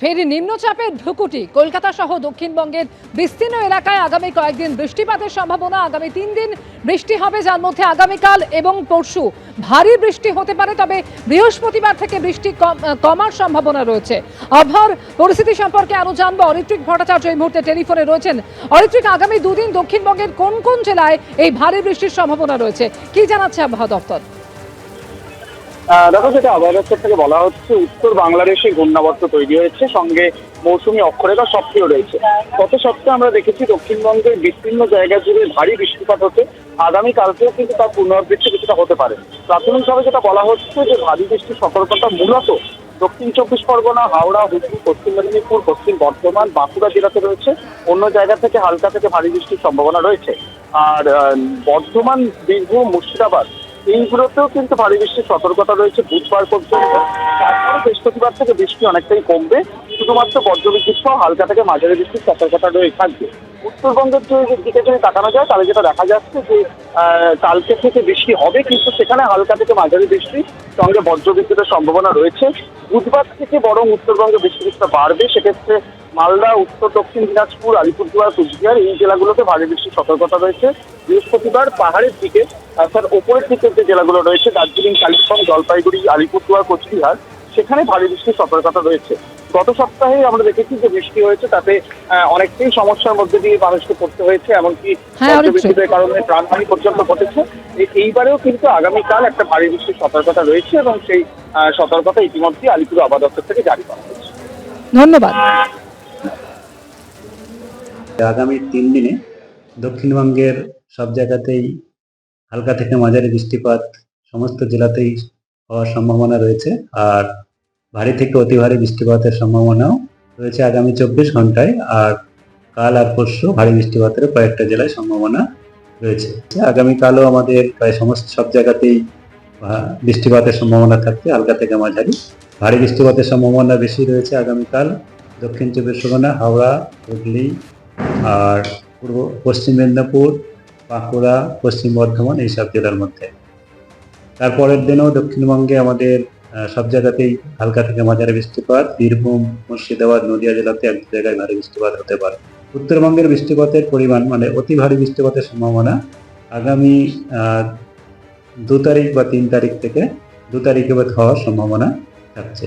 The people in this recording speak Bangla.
ফের নিম্নচাপের ভ্রুকুটি কলকাতা সহ দক্ষিণবঙ্গের বিস্তীর্ণ এলাকায় আগামী কয়েকদিন বৃষ্টিপাতের সম্ভাবনা। আগামী তিন দিন বৃষ্টি হবে, যার মধ্যে আগামীকাল এবং পরশু ভারী বৃষ্টি হতে পারে, তবে বৃহস্পতিবার থেকে বৃষ্টি কম- কমার সম্ভাবনা রয়েছে। আবহাওয়ার পরিস্থিতি সম্পর্কে আরও জানব। অরিত্রিক ভট্টাচার্য এই মুহূর্তে টেলিফোনে রয়েছেন। অরিত্রিক, আগামী দুদিন দক্ষিণবঙ্গের কোন কোন জেলায় এই ভারী বৃষ্টির সম্ভাবনা রয়েছে? কি জানাচ্ছে আবহাওয়া দপ্তর? দেখো, যেটা আবহাওয়া দপ্তর থেকে বলা হচ্ছে, উত্তর বাংলাদেশে ঘূর্ণাবর্ত তৈরি হয়েছে, সঙ্গে মৌসুমী অক্ষরেখা সক্রিয় রয়েছে। গত সপ্তাহে আমরা দেখেছি দক্ষিণবঙ্গের বিস্তীর্ণ জায়গা জুড়ে ভারী বৃষ্টিপাত হতে আগামী কালকেও কিন্তু তার পুনরাবৃত্তি কিছুটা হতে পারে। প্রাথমিকভাবে যেটা বলা হচ্ছে যে ভারী বৃষ্টির সতর্কতা মূলত দক্ষিণ চব্বিশ পরগনা, হাওড়া, হুগলি, পশ্চিম মেদিনীপুর, পশ্চিম বর্ধমান, বাঁকুড়া জেলাতে রয়েছে। অন্য জায়গা থেকে হালকা থেকে ভারী বৃষ্টির সম্ভাবনা রয়েছে। আর বর্ধমান, বীরভূম, মুর্শিদাবাদ এইগুলোতেও কিন্তু ভারী বৃষ্টির সতর্কতা রয়েছে বুধবার পর্যন্ত। বৃহস্পতিবার থেকে বৃষ্টি অনেকটাই কমবে। শুধুমাত্র বজ্রবিদ্যুৎ সহ হালকা থেকে মাঝারি বৃষ্টির সতর্কতা রয়ে থাকবে। উত্তরবঙ্গের দিকে যদি তাকানো যায়, তাহলে যেটা দেখা যাচ্ছে যে কালকে থেকে বৃষ্টি হবে, কিন্তু সেখানে হালকা থেকে মাঝারি বৃষ্টি, সঙ্গে বজ্রবিদ্যুতের সম্ভাবনা রয়েছে। বুধবার থেকে বরং উত্তরবঙ্গে বৃষ্টি কিছুটা বাড়বে। সেক্ষেত্রে মালদা, উত্তর, দক্ষিণ দিনাজপুর, আলিপুরদুয়ার, কুচবিহার এই জেলাগুলোতে ভারী বৃষ্টির সতর্কতা রয়েছে। বৃহস্পতিবার পাহাড়ের দিকে, অর্থাৎ ওপরের দিকের যে জেলাগুলো রয়েছে, দার্জিলিং, কালিম্পং, জলপাইগুড়ি, আলিপুরদুয়ার, কোচবিহার সেখানে ভারী বৃষ্টির সতর্কতা রয়েছে। গত সপ্তাহে আমরা দেখেছি যে বৃষ্টি হয়েছে তাতে আহ, অনেকটাই সমস্যার মধ্যে দিয়ে মানুষকে পড়তে হয়েছে এমনকি হ্যাঁ, বজ্রবিদ্যুতের কারণে প্রাণহানি পর্যন্ত ঘটেছে। এই- এইবারেও কিন্তু আগামীকাল একটা ভারী বৃষ্টির সতর্কতা রয়েছে এবং সেই আহ, সতর্কতা ইতিমধ্যে আলিপুর আবাদ দপ্তর থেকে জারি করা হয়েছে। ধন্যবাদ। আগামী তিন দিনে দক্ষিণবঙ্গের সব জায়গাতেই হালকা থেকে মাঝারি বৃষ্টিপাত সমস্ত জেলাতেই হওয়ার সম্ভাবনা রয়েছে। আর ভারী থেকে অতি ভারী বৃষ্টিপাতের সম্ভাবনাও রয়েছে আগামী চব্বিশ ঘন্টায়, আর কাল আর পরশু ভারী বৃষ্টিপাতের কয়েকটা জেলায় সম্ভাবনা রয়েছে। আগামীকালও আমাদের প্রায় সমস্ত সব জায়গাতেই বৃষ্টিপাতের সম্ভাবনা থাকবে হালকা থেকে মাঝারি। ভারী বৃষ্টিপাতের সম্ভাবনা বেশি রয়েছে আগামীকাল। দক্ষিণ চব্বিশ পরগনা, হাওড়া, হুগলি, আর পূর্ব, পশ্চিম মেদিনীপুর, বাঁকুড়া, পশ্চিম বর্ধমান এইসব জেলার মধ্যে। তারপরের দিনও দক্ষিণবঙ্গে আমাদের সব জায়গাতেই হালকা থেকে মাঝারি বৃষ্টিপাত, বীরভূম, মুর্শিদাবাদ, নদিয়া জেলাতে এক জায়গায় ভারী বৃষ্টিপাত হতে পারে। উত্তরবঙ্গের বৃষ্টিপাতের পরিমাণ মানে অতি ভারী বৃষ্টিপাতের সম্ভাবনা আগামী দু তারিখ বা তিন তারিখ থেকে দু তারিখে হওয়ার সম্ভাবনা থাকছে।